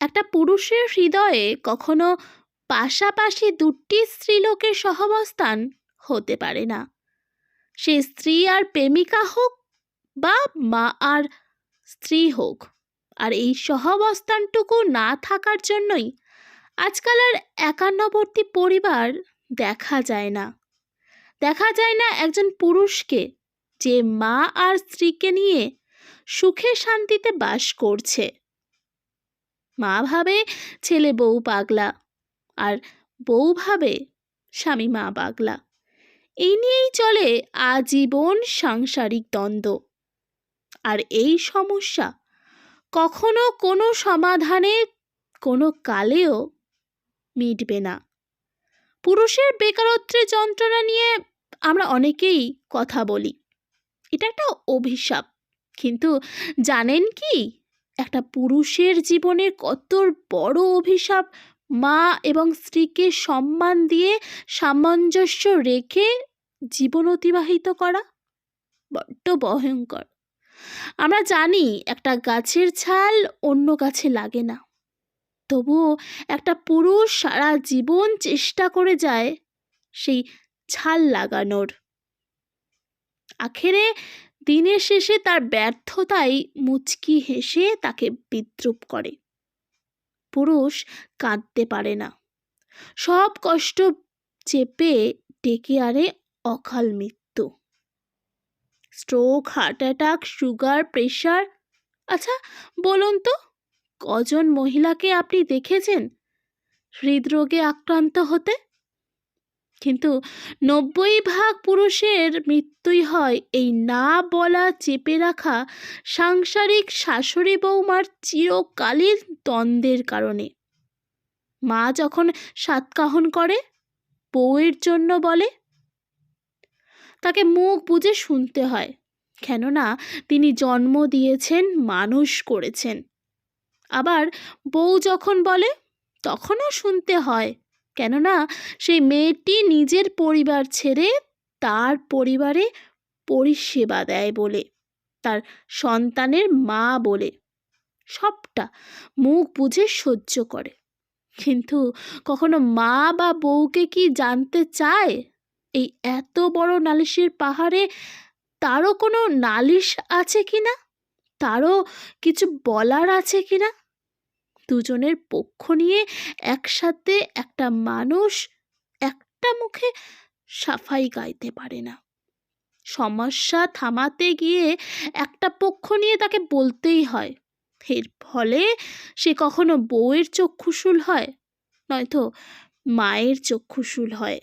একটা পুরুষের হৃদয়ে কখনো পাশাপাশি দুটি স্ত্রীলোকের সহাবস্থান হতে পারে না। সে স্ত্রী আর প্রেমিকা হোক বা মা আর স্ত্রী হোক, আর এই সহাবস্থানটুকু না থাকার জন্যই আজকাল আর একান্নবর্তী পরিবার দেখা যায় না। দেখা যায় না একজন পুরুষকে যে মা আর স্ত্রীকে নিয়ে সুখে শান্তিতে বাস করছে। মা ভাবে ছেলে বউ পাগলা। আর বউ ভাবে স্বামী মা পাগলা। এই নিয়েই চলে আজীবন সাংসারিক দ্বন্দ্ব। আর এই সমস্যা কখনো কোনো সমাধানে, কোনো কালেও মিটবে না। পুরুষের বেকারত্বের যন্ত্রণা নিয়ে আমরা অনেকেই কথা বলি। এটা একটা অভিশাপ। কিন্তু জানেন কি? একটা পুরুষের জীবনে কত বড় অভিশাপ মা এবং স্ত্রীকে সম্মান দিয়ে সামঞ্জস্য রেখে জীবন অতিবাহিত করা? বড্ড ভয়ঙ্কর। আমরা জানি একটা গাছের ছাল অন্য গাছে লাগে না। তবুও একটা পুরুষ সারা জীবন চেষ্টা করে যায় সেই ছাল লাগানোর। আখেরে দিনের শেষে তার ব্যর্থতাই মুচকি হেসে তাকে বিদ্রুপ করে। পুরুষ কাঁদতে পারে না। সব কষ্ট চেপে ডেকে আরে অকাল মৃত্যু। Stroke heart attack sugar pressure আচ্ছা বলুন তো, কজন মহিলাকে আপনি দেখেছেন? হৃদরোগে আক্রান্ত হতে? কিন্তু নব্বই ভাগ পুরুষের মৃত্যুই হয় এই না বলা চেপে রাখা সাংসারিক শাশুড়ি বৌমার চিরকালীন দ্বন্দ্বের কারণে। মা যখন সাতকাহন করে, বউয়ের জন্য বলে, তাকে মুখ বুঝে শুনতে হয়, কেননা তিনি জন্ম দিয়েছেন, মানুষ করেছেন। আবার বউ যখন বলে, তখনও শুনতে হয়। কেননা সেই মেয়েটি নিজের পরিবার ছেড়ে তার পরিবারে পরিষেবা দেয় বলে, তার সন্তানের মা বলে। সবটা মুখ বুঝে সহ্য করে। কিন্তু কখনো মা বা বউকে কি জানতে চায়? এই এত বড় নালিশের পাহাড়ে তারও কোনো নালিশ আছে কি না তারও কিছু বলার আছে কি না দুজনের পক্ষ নিয়ে একসাথে একটা মানুষ একটা মুখে সাফাই গাইতে পারে না। সমস্যা থামাতে গিয়ে একটা পক্ষ নিয়ে তাকে বলতেই হয়। এর ফলে সে কখনো বউয়ের চক্ষুশুল হয়, নয়তো মায়ের চক্ষুশুল হয়।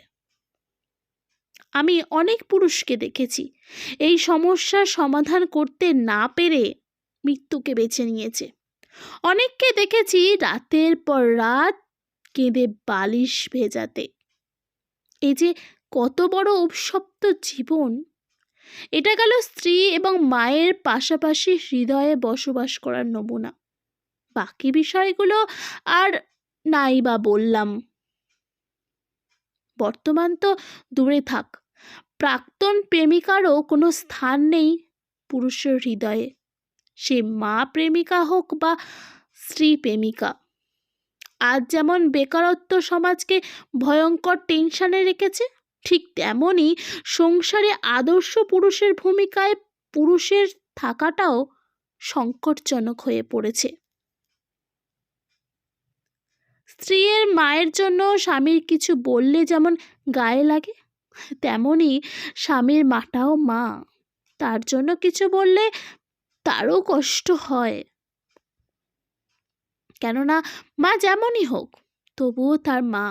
আমি অনেক পুরুষকে দেখেছি, এই সমস্যার সমাধান করতে না পেরে মৃত্যুকে বেছে নিয়েছে। অনেককে দেখেছি রাতের পর রাত কেঁদে বালিশ ভেজাতে। এই যে কত বড় অভিশপ্ত জীবন! এটা গেল স্ত্রী এবং মায়ের পাশাপাশি হৃদয়ে বসবাস করার নমুনা। বাকি বিষয়গুলো আর নাই বা বললাম। বর্তমান তো দূরে থাক, প্রাক্তন প্রেমিকারও কোনো স্থান নেই পুরুষের হৃদয়ে। সে মা প্রেমিকা হোক বা স্ত্রী প্রেমিকা। আজ যেমন বেকারত্ব সমাজকে ভয়ঙ্কর টেনশনে রেখেছে, ঠিক তেমনই সংসারে আদর্শ পুরুষের ভূমিকায় পুরুষের থাকাটাও সংকটজনক হয়ে পড়েছে। স্ত্রীর মায়ের জন্য স্বামীর কিছু বললে যেমন গায়ে লাগে, তেমনই স্বামীর মাটাও মা। তার জন্য কিছু বললে তারও কষ্ট হয়। কেননা মা যেমনই হোক, তবুও তার মা।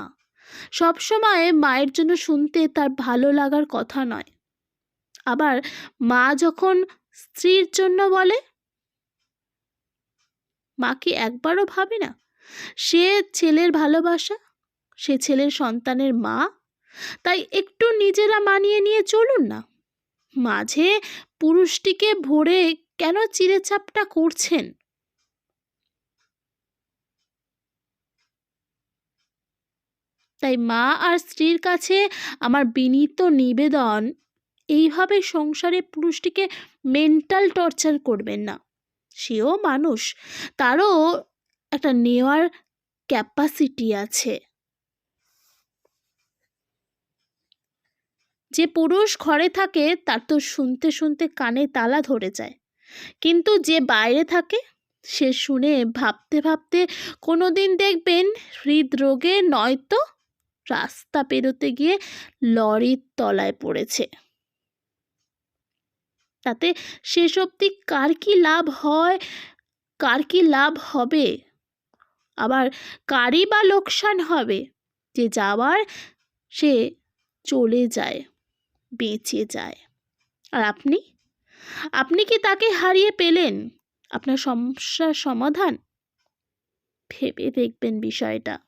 সবসময় মায়ের জন্য শুনতে তার ভালো লাগার কথা নয়। আবার মা যখন স্ত্রীর জন্য বলে, মা কি একবারও ভাবে না? সে ছেলের ভালোবাসা, সে ছেলের সন্তানের মা, তাই একটু নিজেরা মানিয়ে নিয়ে চলুন না। মাঝে পুরুষটিকে ভরে কেন চিড়েচাপটা করছেন? তাই মা আর স্ত্রীর কাছে আমার বিনীত নিবেদন, এইভাবে সংসারে পুরুষটিকে মেন্টাল টর্চার করবেন না। সেও মানুষ, তারও একটা নেওয়ার ক্যাপাসিটি আছে। যে পুরুষ ঘরে থাকে, তার তো শুনতে শুনতে কানে তালা ধরে যায়। কিন্তু যে বাইরে থাকে, সে শুনে ভাবতে ভাবতে কোনো দিন দেখবেন হৃদরোগে নয়তো রাস্তা পেরোতে গিয়ে লরির তলায় পড়েছে। তাতে শেষ অবধি কার কি লাভ হয়, কার কি লাভ হবে? আবার কারই বা লোকসান হবে? যে যাওয়ার, সে চলে যায়, বেঁচে যায়। আর আপনি? আপনি কি তাকে হারিয়ে পেলেন? আপনার সমস্যার সমাধান? ভেবে দেখবেন বিষয়টা।